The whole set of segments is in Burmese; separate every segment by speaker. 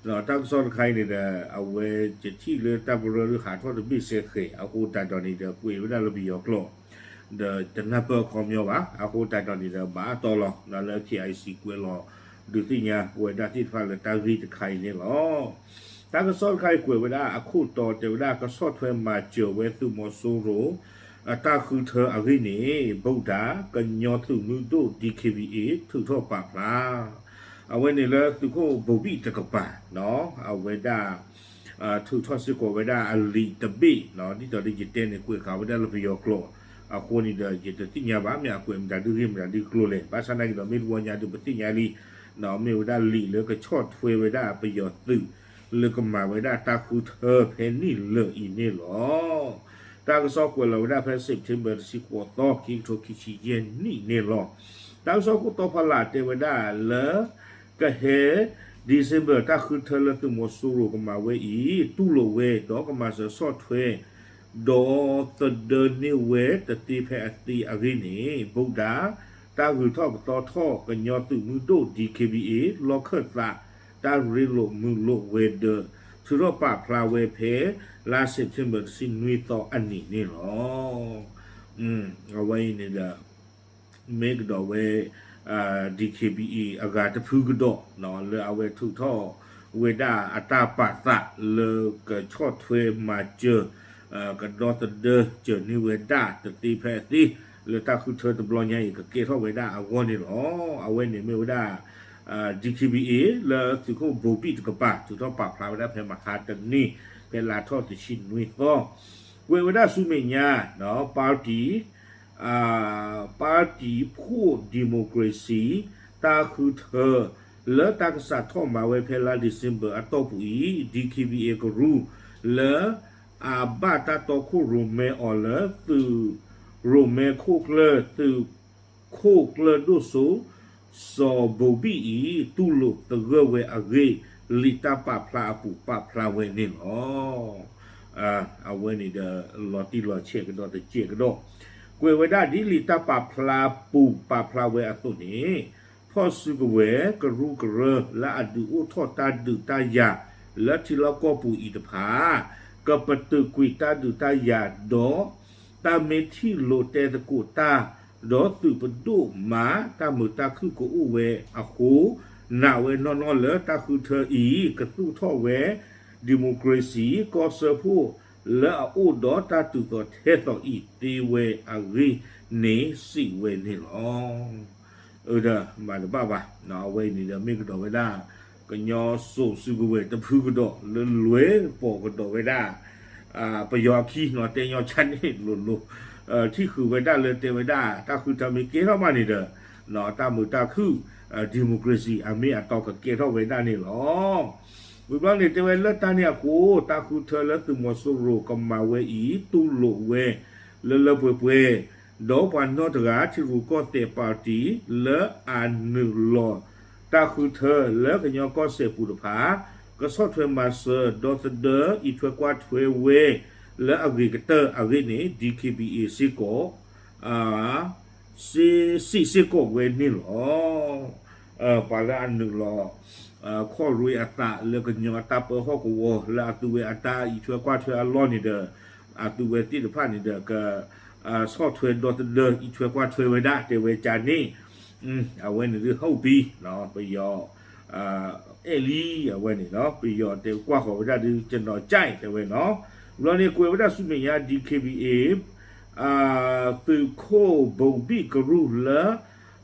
Speaker 1: ကျိုးဖို့ဒီလိုဖာဖမှုလောနော်မိမဘတာချေဖို့ဘူးကလွယ်ဖတ်တော့ကောကဲတော့ဘူးတိတနာညာရီတာဆော်ရီတဲ့ဂျီဟီနီကတော့ဝဲဒါလေ KIC အတာဆော်ခါနော်တက်ဆော့ခိုင်းနေတဲ့အဝဲချီလေတပ်ဘရရခါတော့ဘိစေခေအခုတတ်တော်နေတဲ့ကွေဝဒလဘီယောကလောဒတနပကောမျိုးပါအခုတတ်တော်နေတဲ့ဘာတော်လောနော်လေ KIC ကွေလောဒုတိယဝဲဒတိဖာလတာဗီတခိုင်းနေလောတက်ဆော့ခိုင်းကွေဝဒအခုတော်တေဝဒကဆော့ထွဲမှာကျော်ဝဲသူမဆိုးရောအတခုထအဂိနေဗုဒ္ဓကညောသူမှုတို့ DKBA ထုထောပါလား အဝဲနေလဲသူကိုဘုတ်ပိတကပါနော်အဝဲဒါအာသူထော့စကိုဝဲဒါအလီတပိနော်ဒီတော့ဒီကျတဲ့နေကွေကဝဲဒါလပီယောကလောအခုနေတဲ့ကျတဲ့တိညာပါမြကွေမဒါဒူရီမဒါဒီကလောလေပါစနာကတော့မေဝညာတူပတိညာလီနော်မေဝဒါလီလေကချော့ထွေဝဲဒါပယောသူလေကမာဝဲဒါတာခုသဖဲနီလေအင်းနေလောတာကစောကွေလောဝဲဒါဖဲစက်တင်ဘာစီကောတော့ကင်းထိုကီချီယန်နီနေလောတာဆောကုတော့ဖလာတေဝဒါလေ ကဟဲဒီဇင်ဘာတခုထလတုမဆူရကမဝဲဤတူလိုဝဲတော့ကမဆဆော့ထွဲဒေါ်တဒနေဝဲတတိဖဲအတိအဂိနေဗုဒ္ဓတာဟုထောက်တော်ထောကညောတုမှုတို့ DKBA လောခတ်တာတာရီလိုမှုလိုဝဲဒသူတော့ပဖလာဝဲဖဲလာစက်တင်ဘာစင်နွေတော့အနိနေလောอืมအဝိနေတာ make the way uh DKBE အကတဖူးကတော့နော်လေအဝဲထုထောဝေဒအတာပတလေကချော့ထွေမာကျအကတော့တဒကျနိဝေဒတတိဖဲတိလေတခုထတဘလညာကကေထောဝေဒအဝနေလောအဝဲနေမေဝေဒအာ DKBA လေသူကိုဘူပိတကပါသူတော့ပဖလာဝေဒဖဲမခါတနီပဲလာထောတရှိနွေတော့ဝေဝေဒဆုမေညာနော်ပါတီအာ ပါတီဖို့ဒီမိုကရေစီတာခုထလေတာကစားထောမှာဝဲဖဲလာဒီဇင်ဘာအတော့ပူ DKBA ကရူလေအဘတာတော့ခုရမဲအော်လေသူရမဲခုကလေသူခုကလေဒုဆိုစောဘူဘီတူလို့တရဝဲအဂေလီတာပပလာပူပပလာဝဲနေလောအာအဝဲနေတဲ့လော်တီလော်ချက်ကတော့တကြည့်ကတော့ ကွယ်ဝဒဒီလီတပဖလာပူပဖလာဝဲအတုနေဖော့စုကဝဲကရုကရလာအဒူအထောတာဒူတာယာလက်တီလကောပူဤတဖာကပတုကွီတာဒူတာယာဒောတာမေတီလိုတဲတကူတာဒောသူပဒုမာတာမူတာခုကိုဥဝဲအခုနာဝဲနော်နော်လတာခုထဤကတုထောဝဲဒီမိုကရေစီကောဆာဖို့ ปดุมาตามือตาคือกูอุเวอะโหนาเวนอนๆเลตาคือเธออีกะตุท่อเวดิโมคราซีก็เซอผู้ la o do ta tu ko the to i ti we a ri ne si we ni lo o da ma da ba ba na we ni da mi ko do we da ko nyo so su ko we ta phu ko do le lwe po ko do we da a pa yo ki no te nyo chan ni lo lo เอ่อที่คือเวดาเลเตเวดาตาคือทำมีเกเข้ามานี่เด้อเนาะตามื ဝိပလနေတဝဲလတန်ရကိုတာခုထလသူမဆုရကမဝဲဤတူလိုဝဲလလပွဲပွဲဒေါပန်နောတရာချီကိုကောတေပါတီလအန်နူလောတာခုထလကညောကောစေပူရဖာကဆော့ထွေမာဆာဒေါတဒဤထွေကွာထွေဝဲလအဂရီကတာအဂရီနေ DKBA စီကိုအာစီစီစီကိုဝဲနေလော အာပါလာအန်နူလော ข้อรวยอัตตาเลือกยอตาเปอร์ฮอกวอละตุเวอัตตาอีชัวกว่าชัวลอนี่เด้ออะตุเวติดพานี่เด้อก็อ่าซอทเวดอตเด้ออีชัวกว่าชัวเวดาเตเวจานี่อืมเอาไว้นี่เฮาปีเนาะไปยออ่าเอลีเอาไว้นี่เนาะไปยอเตกว่าขอวดาดิจนอใจเตเวเนาะလောနေကွေဝဒဆုမညာ DKBA အာသူခိုဘုံဘီကရူလာ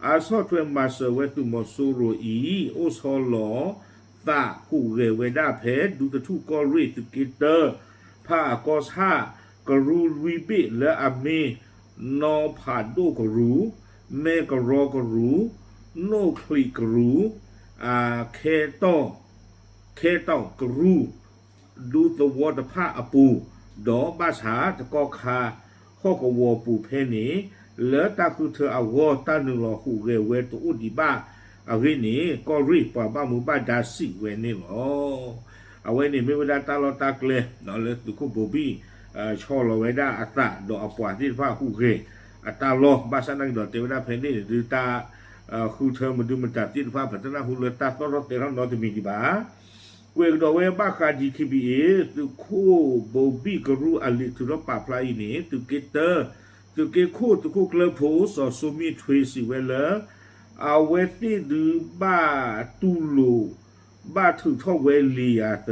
Speaker 1: อาสอทเวมาเสเวตุมอสูโรอีโอซอลอตากูเรเวดาเพดูตะทุกอรีตุกิเตอร์พากอซากรูวีบิและอเมนอผาโดกรูเมก le taku te a wo ta nu lo hu ge we to u di ba a ge ni ko ri pa ba mu ba da si we ni lo a we ni me we da ta lo ta kle no le tu ku bo bi a cho lo we da a ta do a pa ti fa hu ge a ta lo ba sa nang do te we da pe ni du ta khu thơ mà đưa mình trả tiền pha phải là khu lừa ta tốt đó tiền nó thì mình đi bá quên đó quên bác cả gì khi bị từ khu bố bị cái ru ali từ đó bà play này từ cái tơ သူကေခုသူခုကလဖိုးစောဆုမီထွေးစီဝဲလာအဝဲတိဒီဘာတူလိုဘာထုထောက်ဝဲလီယာတ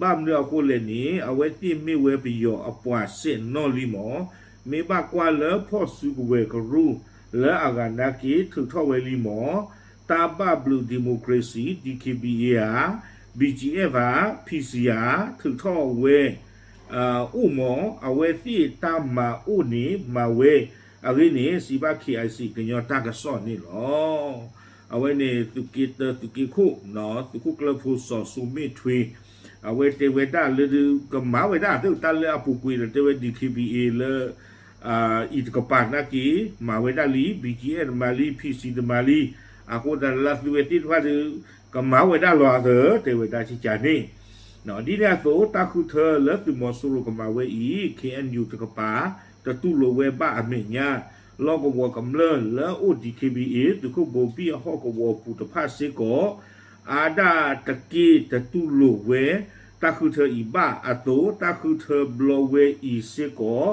Speaker 1: ဘာမလို့ကိုလည်းနီအဝဲတိမီဝဲပြီးရောအပွားစင်နော်လီမောမေဘကွာလဖော့စုဝဲကရူလဲအဂန္ဒကီထုထောက်ဝဲလီမောတာပဘလူးဒီမိုကရေစီ DKBA BGF PCR ထုထောက်ဝဲ အာဥမောအဝေတိတမဥနိမဝေအရင်းနေစီဘခိအိုင်စီကညောတာကစောနေလောအဝေနေသူကိတသူကိခုနော်သူခုကလဖူစောစုမိထွေအဝေတေဝေတာလေဒီကမဝေတာသူတလအပူကွေတေဝေဒီခိဘီအေလေအာဤကပနာကီမဝေတာလီဘီဂျီအမလီဖီစီဒမလီအခုတလတ်လူဝေတိထွားကမဝေတာလောသေတေဝေတာချီချာနေ နော်ဒီရသောတခုထလတ်မဆူရကမဝဲဤ KNU တကပါတတူလိုဝဲပါအမေညာလောကဝကမလလော ODKBA တခုဘောပီဟောကဝပူတဖတ်စေကိုအာဒတကီတတူလိုဝဲတခုထဤပါအတောတခုထဘလဝဲဤစေကို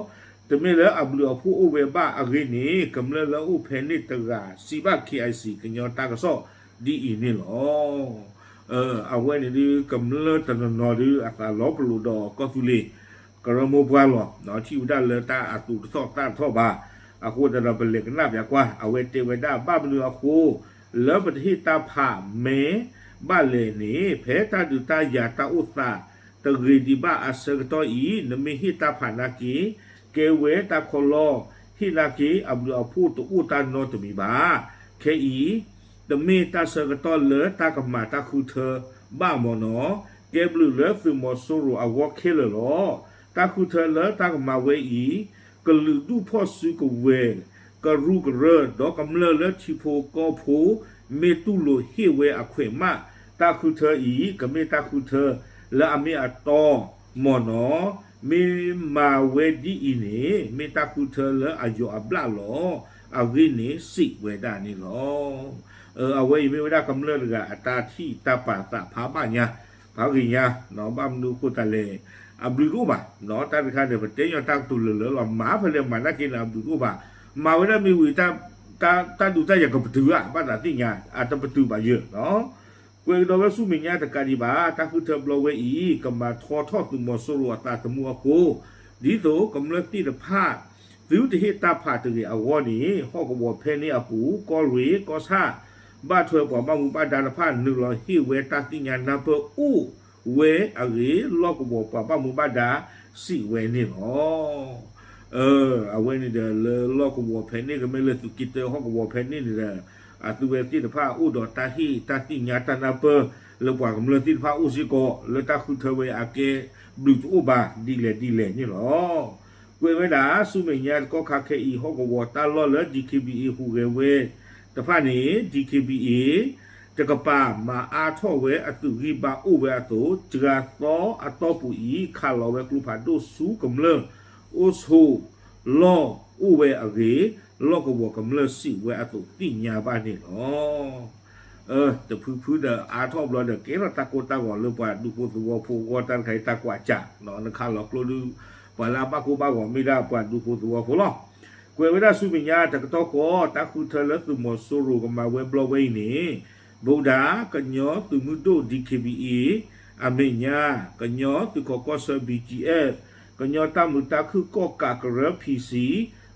Speaker 1: တမေလအဘလူအဖူအဝဲပါအဂိနေကမလလောဥဖဲနေတကစီဘ KIC ကညောတာကဆောဒီအင်းနေလော เออเอาไว้ในนี้กำเนิดตนนอดีอาการลบลูดอก็สุลีกระโมบวาลอเนาะที่อุดาเลตาอาตุทอตาทอบาอาคูดาเปเลกนาบยากว่าเอาไว้เตวดาบ้าบลืออาคูแล้วปฏิตาผาเมบ้าเลนี่เพตาดุตายาตาอุตาตะกีดิบ้าอาเซก ဒမေတာဆကတော်လေတာကမာတာခုသဘာမောနောကေဘလူလေသူမောဆူရအဝခဲလောတာခုသလေတာကမာဝေဤကလူဒူဖောစုကဝဲကရုကရဒေါကမလလေချီဖိုကောဖိုမေတုလိုဟေဝဲအခွေမတာခုသဤကမေတာခုသလာအမေအတော်မောနောမေမာဝဲဒီဤနေမေတာခုသလေအယောအဘလာလောအဝိနေစိဝဲဒာနေလော เออเอาไว้ไม่ได้กำเริบกะอัตาที่ตาปาตาผาปะญาผากิญาเนาะบ้ามดูกุตะเลอับดุรูบะเนาะตาบิคาเดปเตยตักตุลเลลหมาเพลมานักินอับดุรูบะมาเวลามีวิตาตาตาดูตาอย่างกับประตูอ่ะบ้านติญาอาตประตูบะเยอะเนาะကွေတော်ဝဆုမညာတကဒီပါတခုထဘလဝဲဤကမထောထောသူမဆရဝတာတမှုအကိုဒီတော့ကမလတိတဖာသူတဟိတဖာတကြီးအဝေါ်နီဟောကဘောဖဲနေအပူကောရီကောဆာ บาถวยกว่าบามุบาดาลพานนึลอหิเวตาติญานาเปอูเวอะเรลอกบ่ปาบามุบาดาสิเวนี่หอเอออะเวนี่เดลลอกบ่เพนี่ก็ไม่เลสุกิเตฮอกบ่เพนี่นี่ละอะตุเวติตะพาอุดอตาหิตาติญาตานาเปเลกว่ากำลังติตะพาอุสิโกเลตาคุเทเวอะเกบลูอุบาดีเลดีเลนี่หรอเวเวดาสุเมญญาก็คาเคอีฮอกบ่ตาลอเลดีเคบีอีฮูเกเว တဖာနေ DKBA တကပါမာအာထောဝဲအတုဂိပါဥဝဲအတုဂျဂသောအတောပူဤခါလောဝဲကလူဖာဒိုစုကမလအိုဆူလောဥဝဲအဂေလောကဘောကမလစီဝဲအတုတိညာပါနေလောเออแต่พูพูดอาทอบเราเด็กเกเราตะโกตะกอลป่าดูโพตัวโพกอตันไขตะกว่าจ้ะเนาะนะคาหลอกลดูปลาปะกูปะกอไม่ได้ป่าดูโพตัวโพล้อ ကွယ်ဝရစုပညာတကတော့ကောတခုထလသူမဆိုရကမဝဲဘလဝဲနေဗုဒ္ဓကညောသူမှုတို့ DKBA အမေညာကညောသူကောကောဆ BGF ကညောတမှုတခုကောကာကရ PC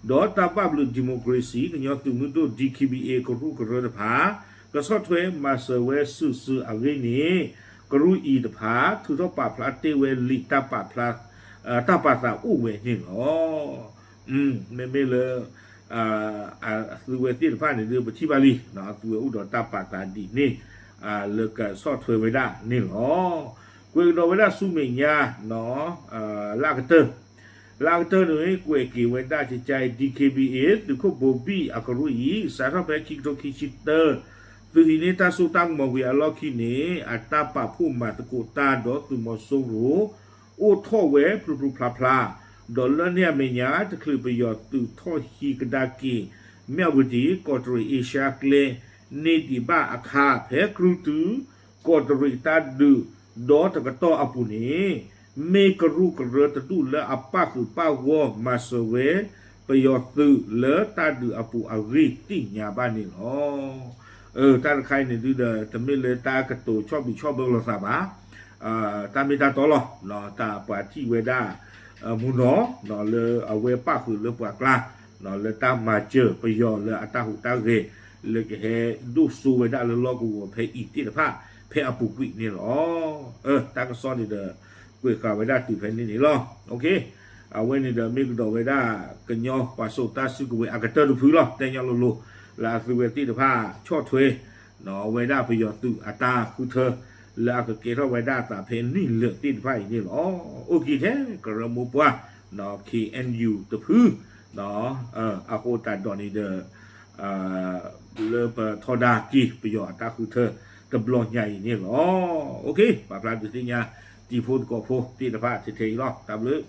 Speaker 1: ဒေါ်တာပဘလူဒီမိုကရေစီကညောသူမှုတို့ DKBA ကရုကရတဖာကစောထွဲမဆဝဲဆုဆုအဝိနေကရုဤတဖာသူတော့ပပလာတေဝဲလီတပပလာတပတာဥဝဲနေလော อืมไม่ไม่เลยอ่าอ่าสุเวติฟ้านี่เรื่องปฏิบัติเนาะสุเวอุดรตาปาตาดีนี่อ่าเลิกสอดถวยไว้ได้นี่หรอกูดอเวลาสุเมญาเนาะอ่าลากเตอ လာတနွေကွေကီဝဒချချိုင် DKBA သူခုဘဘီအကရူဤစာရဘခိတိုခိချစ်တသူဟိနေတာဆူတန်းမဝီအလော်ခိနေအတပဖုမတ်ကိုတာဒေါ်သူမဆိုရိုအိုထောဝဲပရပရဖလာဖလာ ดอลลาร์เนี่ยเมียตะคลือประโยชน์ตุทอฮีกดากีเมียวดีกอตรีเอเชียเกลเนติบาอาคาเพครูตูกอตรีตาดูดอตะกะตออปุนีเมกรุกเรตตุละอปะคือปาวอมาสเวประโยชน์ตุเลตาดูอปุอาริติญาบานิลอเออตาไข่เนี่ยดูเดตะเมเลตากะโตชอบบิชอบเบลซาบาอ่าตาเมตาตอลอลอตาปาติเวดา အပူကွိနေလောเออตากစောနေတဲ့ ကွေကဝဒတူဖဲနေနေလောโอเคအဝဲနေတယ်မိကတော့ဝဒကညောပါဆိုတဆုကဝဲအကတရဖူလောတဲညောလိုလိုလာသူဝဲတိတဖာချော့ထွေးနော်ဝဒပယောတူအတာခု ลาก็เกทไวดาตาเพนนี่เลือกติดไฟนี่หรอโอเคแท้กระมุบว่านอคีแอนยูตะพื้นนอเอ่ออาโคตาดอนีเดอเอ่อเลเปทอดากีประโยชน์ตาคือเธอตบลอใหญ่นี่หรอโอเคปาปลาจุสิญาตีพูดก็พูดที่ตาพาเทเทรอบตามเลอ